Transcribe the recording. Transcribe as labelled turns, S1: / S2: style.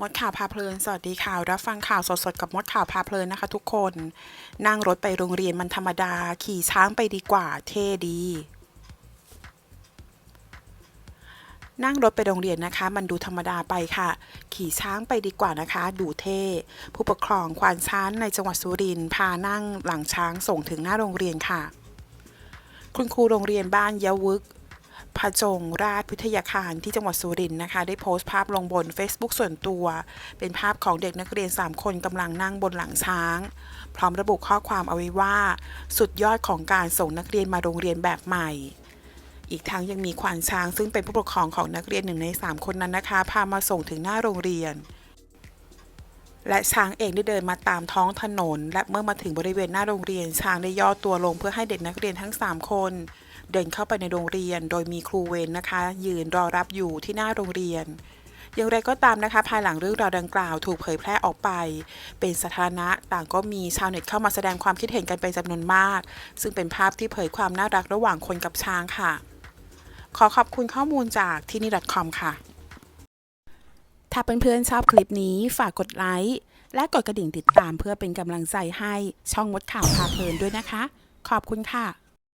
S1: มดข่าวพาเพลิน สวัสดีข่าวรับฟังข่าวสดๆ กับมดข่าวพาเพลินนะคะทุกคน นั่งรถไปโรงเรียนมันธรรมดา ขี่ช้างไปดีกว่า เท่ดี นั่งรถไปโรงเรียนนะคะ มันดูธรรมดาไปค่ะ ขี่ช้างไปดีกว่านะคะ ดูเท่ ผู้ปกครองควานช้างในจังหวัดสุรินทร์พานั่งหลังช้างส่งถึงหน้าโรงเรียนค่ะ คุณครูโรงเรียนบ้านยะวึก พจงราชพิทยาคารที่จังหวัดสุรินทร์นะคะ ได้โพสต์ภาพลงบน Facebook ส่วนตัว เป็นภาพของเด็กนักเรียน 3 คนกำลังนั่งบนหลังช้าง พร้อมระบุข้อความเอาไว้ว่า สุดยอดของการส่งนักเรียนมาโรงเรียนแบบใหม่ อีกทั้งยังมีควานช้างซึ่งเป็นผู้ปกครองของนักเรียนหนึ่งใน 3 คนนั้นนะคะ พามาส่งถึงหน้าโรงเรียนและช้างเองได้เดินมาตามท้องถนน และเมื่อมาถึงบริเวณหน้าโรงเรียนช้างได้ย่อตัวลงเพื่อให้เด็กนักเรียนทั้ง 3 คน เดินเข้าไปในโรงเรียน โดยมีครูเวรนะคะ ยืนรอรับอยู่ที่หน้าโรงเรียน อย่างไรก็ตามนะคะ ภายหลังเรื่องราวดังกล่าวถูกเผยแพร่ออกไป เป็นสาธารณะต่างก็มีชาวเน็ตเข้ามาแสดงความคิดเห็นกันเป็นจำนวนมาก ซึ่งเป็นภาพที่เผยความน่ารักระหว่างคนกับช้างค่ะ ขอขอบคุณข้อมูลจากที่นี่ .com ค่ะ ถ้าเพื่อนๆชอบคลิปนี้ฝากกดไลค์และกดกระดิ่งติดตามเพื่อเป็นกำลังใจให้ช่องมดข่าวพาเพลินด้วยนะคะ ขอบคุณค่ะ